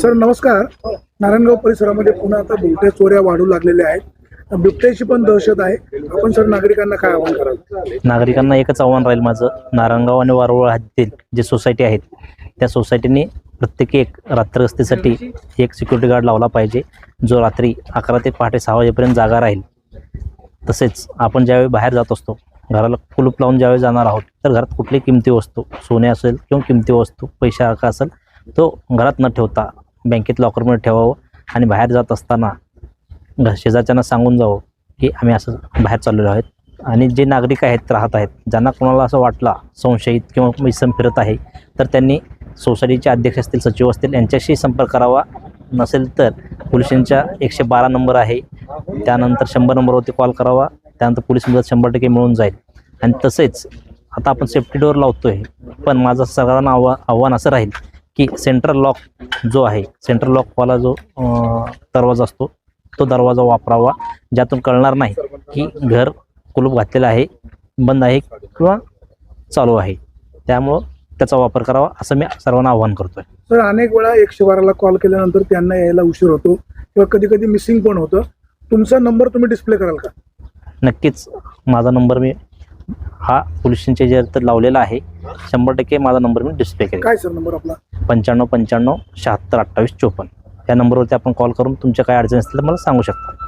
Sir नमस्कार. नारायणगाव परिसरामध्ये पुन्हा आता बिबट्या चोऱ्या वाढू लागलेल्या आहेत. बिबट्याची पण दहशत आहे. आपण सर नागरिकांना काय आव्हान कराल? नागरिकांना एकच आव्हान राहील माझं. नारायणगाव आणि वारुळ हद्दीतील जे सोसायटी आहेत त्या सोसायटीने प्रत्येकी एक रात्र गस्तीसाठी एक सिक्युरिटी गार्ड लावला पाहिजे जो रात्री अकरा ते पहाटे सहा वाजेपर्यंत जागा राहील. तसेच आपण ज्यावेळी बाहेर जात असतो घराला कुलूप लावून ज्यावेळी जाणार आहोत तर घरात कुठली किमती वस्तू सोने असेल किंवा किमती वस्तू पैसा हक्का असेल तो घरात न ठेवता बँकेत लॉकरमध्ये ठेवावं आणि बाहेर जात असताना शेजारच्यांना सांगून जावं की आम्ही असं बाहेर चाललेलो आहेत. आणि जे नागरिक आहेत राहत आहेत ज्यांना कोणाला असं वाटला संशयित किंवा इसम फिरत आहे तर त्यांनी सोसायटीचे अध्यक्ष असतील सचिव असतील यांच्याशी संपर्क करावा. नसेल तर पोलिसांच्या एकशे बारा नंबर आहे. त्यानंतर शंभर नंबरवरती कॉल करावा. त्यानंतर पोलीस मदत शंभर टक्के मिळून जाईल. आणि तसेच आता आपण सेफ्टी डोअर लावतो आहे पण माझं सर्वांना आव्हा आव्हान असं राहील की सेंट्रल लॉक जो आहे सेंट्रल लॉकवाला जो दरवाजा असतो तो दरवाजा वापरावा. ज्यातून कळणार नाही की घर कुलूप घातलेलं आहे बंद आहे किंवा चालू आहे. त्यामुळं त्याचा वापर करावा असं मी सर्वांना आवाहन करतोय. सर अनेक वेळा एकशे बाराला कॉल केल्यानंतर त्यांना यायला उशीर होतो किंवा कधी कधी मिसिंग पण होतं. तुमचा नंबर तुम्ही डिस्प्ले कराल का? नक्कीच. माझा नंबर मी हा पोलीस स्टेशनच्या तर लावलेला आहे. शंभर टक्के माझा नंबर मी डिस्प्ले करेन. काय सर नंबर आपला? पंच्याण्णव पंच्याण्णव शहात्तर अठ्ठावीस चोपन्न. या नंबरवरती आपण कॉल करून तुमच्या काय अडचणी असतील तर मला सांगू शकता.